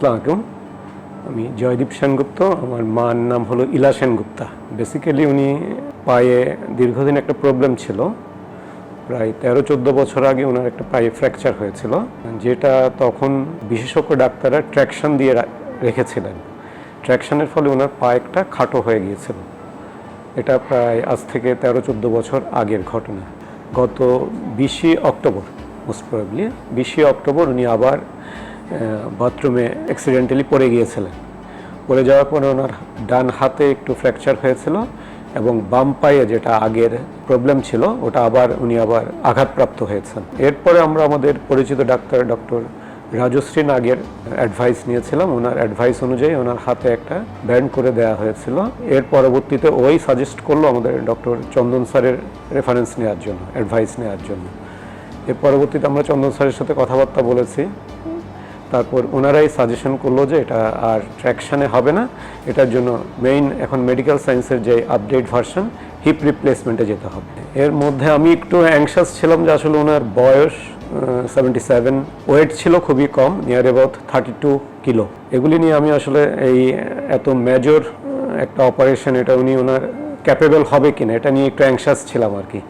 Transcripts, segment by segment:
আসসালামু আলাইকুম। আমি জয়দীপ সেনগুপ্ত, আমার মার নাম হলো ইলা সেনগুপ্তা। বেসিক্যালি উনি পায়ে দীর্ঘদিন একটা প্রবলেম ছিল। প্রায় তেরো চোদ্দ বছর আগে ওনার একটা পায়ে ফ্র্যাকচার হয়েছিল, যেটা তখন বিশেষজ্ঞ ডাক্তাররা ট্র্যাকশন দিয়ে রেখেছিলেন। ট্র্যাকশনের ফলে ওনার পা একটা খাটো হয়ে গিয়েছিল। এটা প্রায় আজ থেকে তেরো চোদ্দ বছর আগের ঘটনা। গত বিশে অক্টোবর মোস্ট প্রবাবলি বিশে অক্টোবর উনি আবার বাথরুমে অ্যাক্সিডেন্টালি পড়ে গিয়েছিলেন। পড়ে যাওয়ার পরে ওনার ডান হাতে একটু ফ্র্যাকচার হয়েছিল এবং বাম পায়ে যেটা আগের প্রবলেম ছিল, ওটা আবার উনি আবার আঘাতপ্রাপ্ত হয়েছেন। এরপরে আমরা আমাদের পরিচিত ডাক্তার ডক্টর রাজশ্রী নাগের অ্যাডভাইস নিয়েছিলাম। ওনার অ্যাডভাইস অনুযায়ী ওনার হাতে একটা ব্যান্ড করে দেওয়া হয়েছিল। এর পরবর্তীতে ওই সাজেস্ট করল আমাদের ডক্টর চন্দন স্যারের রেফারেন্স নেওয়ার জন্য অ্যাডভাইস নেওয়ার জন্য। এর পরবর্তীতে আমরা চন্দন স্যারের সাথে কথাবার্তা বলেছি। তারপর ওনারাই সাজেশন করল যে এটা আর ট্র্যাকশানে হবে না। এটার জন্য মেইন এখন মেডিকেল সায়েন্সের যে আপডেট ভার্সন হিপ রিপ্লেসমেন্টে যেতে হবে। এর মধ্যে আমি একটু অ্যাংশাস ছিলাম যে আসলে ওনার বয়স সেভেন্টি সেভেন ওয়েট ছিল খুবই কম near about thirty two kilo এগুলি নিয়ে আমি আসলে এই এত মেজর একটা অপারেশন এটা উনি ওনার ক্যাপেবল হবে কিনা, এটা নিয়ে একটু অ্যাংশাস ছিলাম আর কি।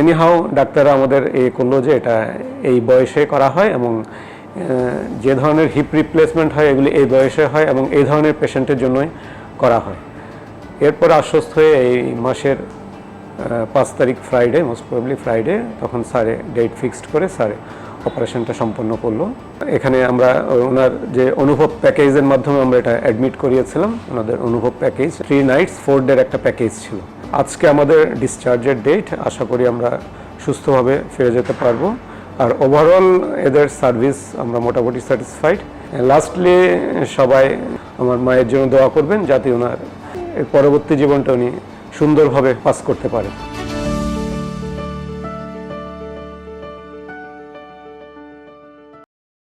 এনিহাও ডাক্তাররা আমাদের এ করল যে এটা এই বয়সে করা হয় এবং যে ধরনের হিপ রিপ্লেসমেন্ট হয়, এগুলি এই বয়সে হয় এবং এই ধরনের পেশেন্টের জন্যই করা হয়। এরপর আশ্বস্ত হয়ে এই মাসের পাঁচ তারিখ ফ্রাইডে মোস্ট প্রবলি ফ্রাইডে তখন স্যারে ডেট ফিক্সড করে স্যারে অপারেশনটা সম্পন্ন করল। এখানে আমরা, ওনার যে অনুভব প্যাকেজের মাধ্যমে আমরা এটা অ্যাডমিট করিয়েছিলাম, ওনাদের অনুভব প্যাকেজ থ্রি নাইটস ফোর ডের একটা প্যাকেজ ছিল। আজকে আমাদের ডিসচার্জের ডেট আশা করি আমরা সুস্থভাবে ফিরে যেতে পারব। আর ওভারঅল এদের সার্ভিস আমরা মোটামুটি স্যাটিসফাইড লাস্টলি সবাই আমার মায়ের জন্য দোয়া করবেন যাতে ওনার পরবর্তী জীবনটা উনি সুন্দরভাবে পাস করতে পারেন